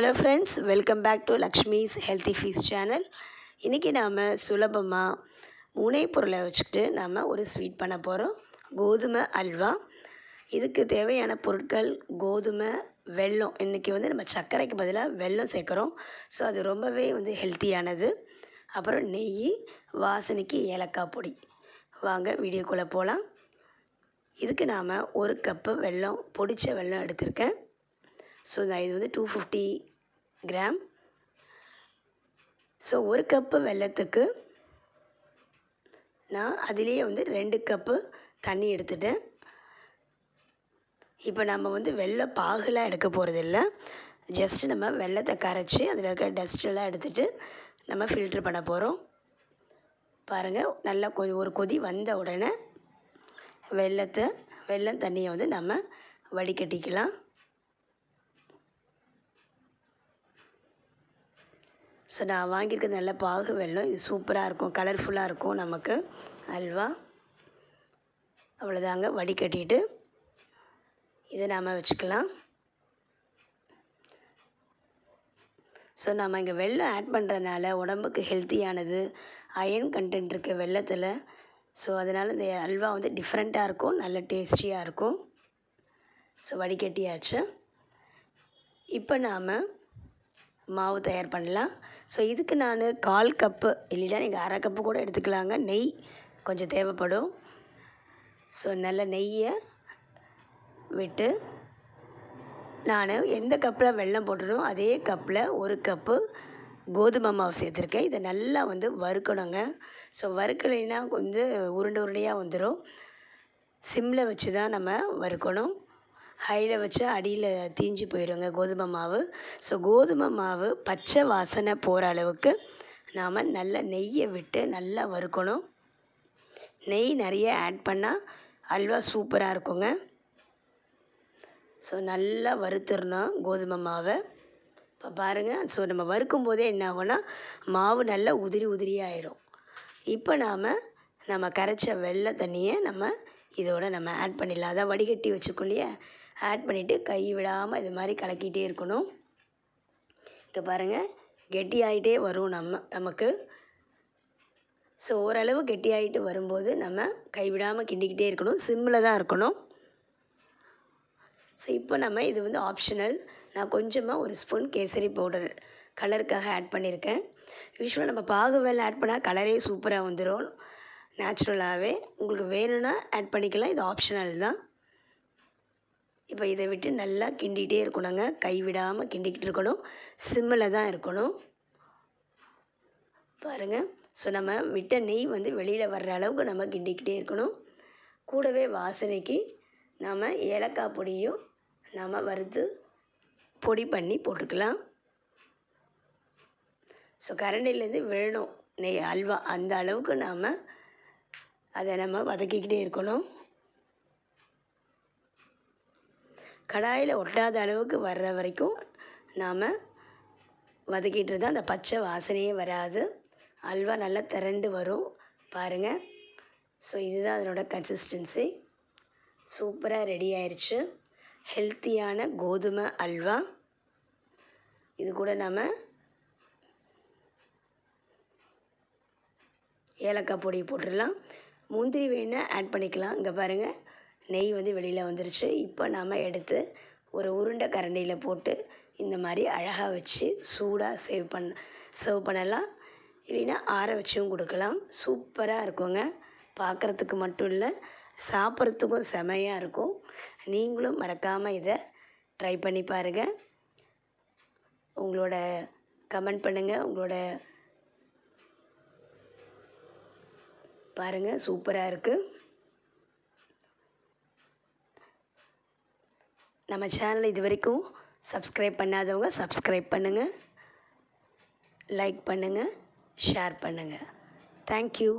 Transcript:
Hello friends welcome back to Lakshmi's healthy feast channel இன்றைக்கி நாம் சுலபமாக முனைப்பொருளை பொருளை வச்சுக்கிட்டு நாம் ஒரு ஸ்வீட் பண்ண போகிறோம் கோதுமை அல்வா. இதுக்கு தேவையான பொருட்கள் கோதுமை வெல்லம். இன்றைக்கி வந்து நம்ம சர்க்கரைக்கு பதிலாக வெல்லம் சேர்க்குறோம். ஸோ அது ரொம்பவே வந்து ஹெல்த்தியானது அப்புறம் நெய் வாசனைக்கு ஏலக்காய் பொடி. வாங்க வீடியோக்குள்ளே போகலாம் இதுக்கு நாம் ஒரு கப்பு வெல்லம் பொடித்த வெல்லம் எடுத்திருக்கேன். ஸோ நான் இது வந்து டூ ஃபிஃப்டி கிராம் ஸோ ஒரு கப்பு வெல்லத்துக்கு நான் அதிலேயே வந்து ரெண்டு கப்பு தண்ணி எடுத்துட்டேன். இப்போ நம்ம வந்து வெள்ளை பாகுலாம் எடுக்க போகிறதில்ல ஜஸ்ட் நம்ம வெள்ளத்தை கரைச்சி அதில் இருக்க டஸ்ட்டெல்லாம் எடுத்துகிட்டு நம்ம ஃபில்ட்ரு பண்ண போகிறோம் பாருங்கள் நல்லா கொஞ்சம் ஒரு கொதி வந்த உடனே வெள்ளத்தை வெள்ளம் தண்ணியை வந்து நம்ம வடிகட்டிக்கலாம். ஸோ நான் வாங்கியிருக்கிறது நல்ல பாகு வெல்லம் இது சூப்பராக இருக்கும். கலர்ஃபுல்லாக இருக்கும் நமக்கு. அல்வா. அவ்வளோதாங்க வடிகட்டிட்டு இதை நாம் வச்சுக்கலாம். ஸோ நம்ம இங்கே வெல்லம் ஆட் பண்ணுறதுனால உடம்புக்கு ஹெல்த்தியானது அயன் கண்டென்ட் இருக்குது வெள்ளத்தில். ஸோ அதனால் இந்த அல்வா வந்து டிஃப்ரெண்ட்டாக இருக்கும். நல்ல டேஸ்டியாக இருக்கும். ஸோ வடிகட்டியாச்சு இப்போ நாம் மாவு தயார் பண்ணலாம். ஸோ இதுக்கு நான் கால் கப்பு இல்லைன்னா நீங்கள் அரை கப்பு கூட எடுத்துக்கலாங்க. நெய் கொஞ்சம் தேவைப்படும். ஸோ நல்ல நெய்யை விட்டு நான் எந்த கப்பில் வெல்லம் போட்டணும் அதே கப்பில் ஒரு கப்பு கோதுமை மாவு சேர்த்துருக்கேன். இதை நல்லா வந்து வறுக்கணுங்க. ஸோ வறுக்கலைன்னா வந்து உருண்டை உருண்டையாக வந்துடும் சிம்மில் வச்சு தான் நம்ம வறுக்கணும். ஹையில் வச்சு அடியில் தீஞ்சு போயிடுங்க கோதுமை மாவு. ஸோ கோதுமை மாவு பச்சை வாசனை போகிற அளவுக்கு நாம் நல்ல நெய்யை விட்டு நல்லா வறுக்கணும். நெய் நிறைய ஆட் பண்ணால் அல்வா சூப்பராக இருக்குங்க. ஸோ நல்லா வறுத்துடணும் கோதுமை மாவை. இப்போ பாருங்கள் ஸோ நம்ம வறுக்கும் போதே என்ன ஆகும்னா மாவு நல்லா உதிரி உதிரியாயிரும் இப்போ நாம் நம்ம கரைச்ச வெள்ளை தண்ணியை நம்ம இதோட நம்ம ஆட் பண்ணிடலாம். அதான் வடிகட்டி வச்சுக்கோ இல்லையா? ஆட் பண்ணிவிட்டு கை விடாமல் இது மாதிரி கலக்கிட்டே இருக்கணும். இப்போ பாருங்கள் கெட்டியாகிட்டே வரும் நம்ம நமக்கு. ஸோ ஓரளவு கெட்டியாகிட்டு வரும்போது நம்ம கைவிடாமல் கிண்டிக்கிட்டே இருக்கணும். சிம்மில் தான் இருக்கணும். ஸோ இப்போ நம்ம இது வந்து ஆப்ஷனல் நான் கொஞ்சமாக ஒரு ஸ்பூன் கேசரி பவுடர் கலருக்காக ஆட் பண்ணியிருக்கேன் யூஸ்வலாக நம்ம பாகு வேலை ஆட் பண்ணால் கலரே சூப்பராக வந்துடும் நேச்சுரலாகவே உங்களுக்கு வேணும்னா ஆட் பண்ணிக்கலாம். இது ஆப்ஷனல் தான். இப்போ இதை விட்டு நல்லா கிண்டிகிட்டே இருக்கணுங்க. கை விடாமல் கிண்டிக்கிட்டு இருக்கணும். சிம்மில் தான் இருக்கணும். பாருங்கள் ஸோ நம்ம விட்ட நெய் வந்து வெளியில் வர்ற அளவுக்கு நம்ம கிண்டிக்கிட்டே இருக்கணும். கூடவே வாசனைக்கு நம்ம ஏலக்காய் பொடியும் நம்ம வறுத்து பொடி பண்ணி போட்டுக்கலாம். ஸோ கரண்டிலேருந்து விழணும் நெய் அல்வா. அந்த அளவுக்கு நாம் அதை நம்ம வதக்கிக்கிட்டே இருக்கணும். கடாயில் ஒட்டாத அளவுக்கு வர்ற வரைக்கும் நாம் வதக்கிட்டு இருந்தால் அந்த பச்சை வாசனையே வராது. அல்வா நல்லா திரண்டு வரும். பாருங்கள் ஸோ இதுதான் அதனோட கன்சிஸ்டன்சி சூப்பராக ரெடி ஆயிடுச்சு ஹெல்த்தியான கோதுமை அல்வா. இது கூட நம்ம ஏலக்காய் பொடி போட்டுடலாம். முந்திரி வேணால் ஆட் பண்ணிக்கலாம். இங்கே பாருங்கள் நெய் வந்து வெளியில் வந்துருச்சு. இப்போ நாம் எடுத்து ஒரு உருண்டை கரண்டியில் போட்டு இந்த மாதிரி அழகாக வச்சு சூடாக சேவ் பண்ண சர்வ் பண்ணலாம். இல்லைன்னா ஆற வச்சும் கொடுக்கலாம். சூப்பராக இருக்குங்க. பார்க்குறதுக்கு மட்டும் இல்லை சாப்பிட்றதுக்கும் செமையாக இருக்கும். நீங்களும் மறக்காமல் இதை ட்ரை பண்ணி பாருங்கள் உங்களோட கமெண்ட் பண்ணுங்கள் உங்களோட பாருங்கள் சூப்பராக இருக்குது நம்ம சேனலை இது வரைக்கும் சப்ஸ்கிரைப் பண்ணாதவங்க சப்ஸ்கிரைப் பண்ணுங்கள் லைக் பண்ணுங்கள் ஷேர் பண்ணுங்கள் தேங்க்யூ